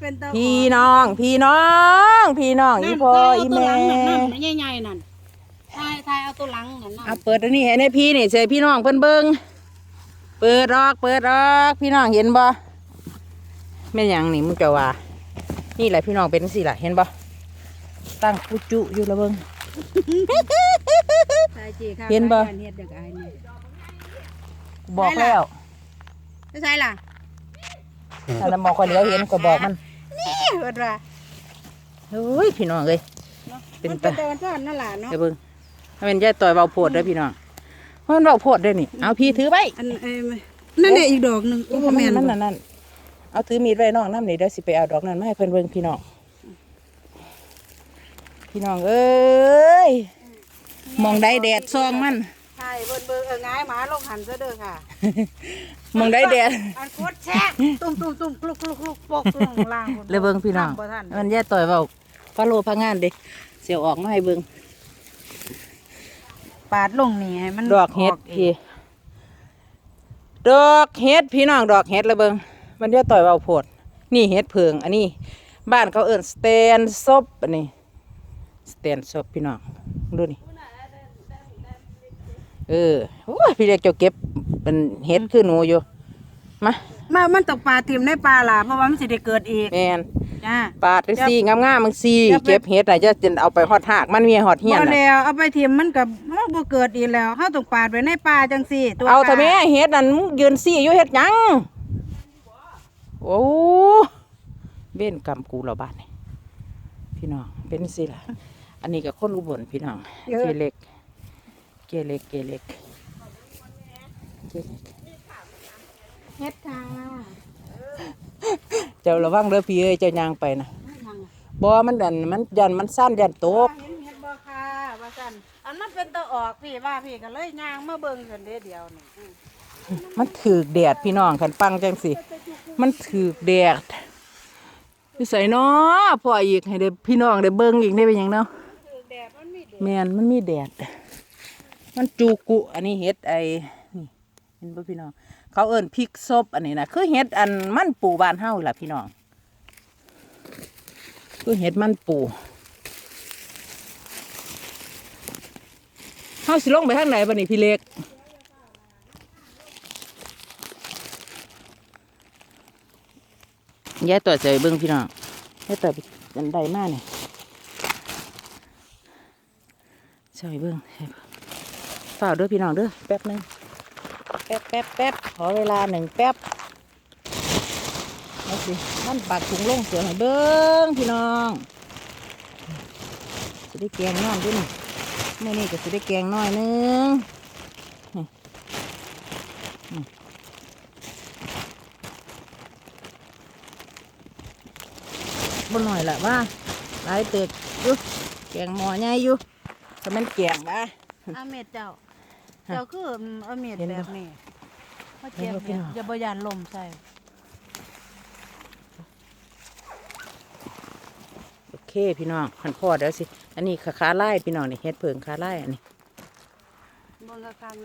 เป็นตาพี่น้อง พี่น้อง พี่น้องอีพ่ออีแม่นั่นใหญ่ๆนั่นทายทายเอาตัวหลังนั่นเอาเปิดอันนี้ให้ในพี่นี่เสยพี่น้องเพิ่นเบิ่งเปิดออก เปิดออก พี่น้องเห็นบ่แม่นหยังนี่มึงจะว่า นี่แหละพี่น้องเป็นสิล่ะเห็นบ่ตั้งปุจุอยู่ละเบิ่งทายจีค่ะเห็นบ่เฮ็ดเด็กอายนี่บอกแล้วไม่ใช่ล่ะถ้าละหมอคนเดียวเห็นก็บอกมันนี่ เฮ็ดว่าเฮ้ยพี่น้องเอ้ย เป็นมันตา เป็นตะวันซ้อนนั่นล่ะเนาะ เดี๋ยวเบิ่งถ้าเป็นยายต่อยเบาโพดเด้อพี่น้องเพราะมันเบาโพดเด้อนี่ เอาพี่ถือไว้อันเอ้ยนั่นแหละอีกดอกหนึงโอ้บ่แม่นนั่นบ่นั่นนั่นเอาถือมีดไว้น้องน้ำนี่เดี๋ยวสิไปเอาดอกนั้นมาให้เพิ่นเบิ่งพี่น้อง พี่น้องเอ้ยมองได้แดดซองมันใช่ เบิ่นเบิ่งเออง่ายหมาลงหันซะเด้อค่ะมองได้แดดอันโคตรแช่ตุ้มตุ้มตุ้มกลุกกลุกกลุกปกลงล่างพุ่นเลยเบิ่งพี่น้องบ่ทันมันแย่ต่อยเบาพะโลพะงานเด้เสียวออกมาให้เบิ่งปาดลงนี่ให้มันดอกเห็ดกพี่ดอกเห็ดพี่น้องดอกเห็ดเลยเบิ่งมันแย่ต่อยเบาโพด นี่เห็ดเพิงอันนี้ บ้านเขาเอิ้นสเตนซบอันนี้สเตนซบพี่น้องดูนี่ เออโอ้ยพี่เล็กเจ้าเก็บเป็นเห็ดคือหนูอยู่มามามันตกปลาทิ่มในปลาล่ะเพราะว่ามันสิได้เกิดอีกแมนจ้าปาดได้ซี่งามๆมึงซี่อย่าไป เก็บเห็ดน่ะจะจะเอาไปฮอดหากมันมีฮอดเฮียนบ่น่ะแล้วเอาไปทิ่มมันก็มันบ่เกิดอีกแล้วเฮาต้องปาดไว้ในปลาจังซี่ตัวเอาทำไมปลเห็ดนั่นมึงยืนซี่อยู่เห็ดหยังโอ้เบ้นกรรมกูเหราบ้านนี่พี่น้องเป็นสิล่ะ อันนี้ก็คนอุบลพี่น้องเกเล็ก เกเล็กเกเล็กเกเล็กเฮ็ดค่ะเจ้าระวังเด้อพี่เอ้ยเจ้ายางไปนะบ่มันดันมันยันมันสั้นยันตกเห็นเฮ็ดบ่ค่ะว่าซั่นอันมันเป็นตัวออกพี่ว่าพี่ก็เลยย่างมาเบิ่งกันเด้อเดียวนี่อืมมันถือกแดดพี่น้องขันฟังจังสิ มันถือกแดดนิสัยเนาะพ่ออีกให้ได้พี่น้องได้เบิ่งอีกได้เป็นหยังเนาะคือแดดมันมีแดดแมนมันมีแดด มันจูกุ อันนี้เฮ็ดไอ้นี่เห็นบ่พี่น้อง เขาเอิ้นพริกซบอันนี้นะคือเฮ็ดอันมันปูบานเฮาล่ะพี่น้อง คือเฮ็ดมันปูเฮาสิลงไปทางไหนบัดนี้พี่เล็กยายต่อใจเบิ่งพี่น้องยายต่อไปอันใดมากเนี่ยใช่เบิ่งใช่เบิ่ง ฝ่ากเด้อพี่น้องเด้อแป๊บหนึงแป๊บแป๊บแป๊บขอเวลาหนึ่งแป๊บเอาสิมันปากถุงลงเสือให้เบิ่งพี่น้องจะได้แกงน้อยด้วยนี่เมื่อนี้ก็จะได้แกงน้อยหนึงนี่อืมบนหน่อยแหละว่าหลายเตึกอยู่แกงหมอใหญ่อยู่แต่มันแกงบ้าอาเม็ดเจ้าฮะ เจ้าคืออาเม็ดเห็นบ่แบบนี้มาเจ็บเห็นบ่พี่เนี่ยน้องอย่าบ่ยานลมใส่โอเคพี่น้องขันพอเดี๋ยวสิ อันนี้ขาขาไล่พี่น้องนี่เฮ็ดเพิงขาไล่อันนี้เบิ่งอาการแม่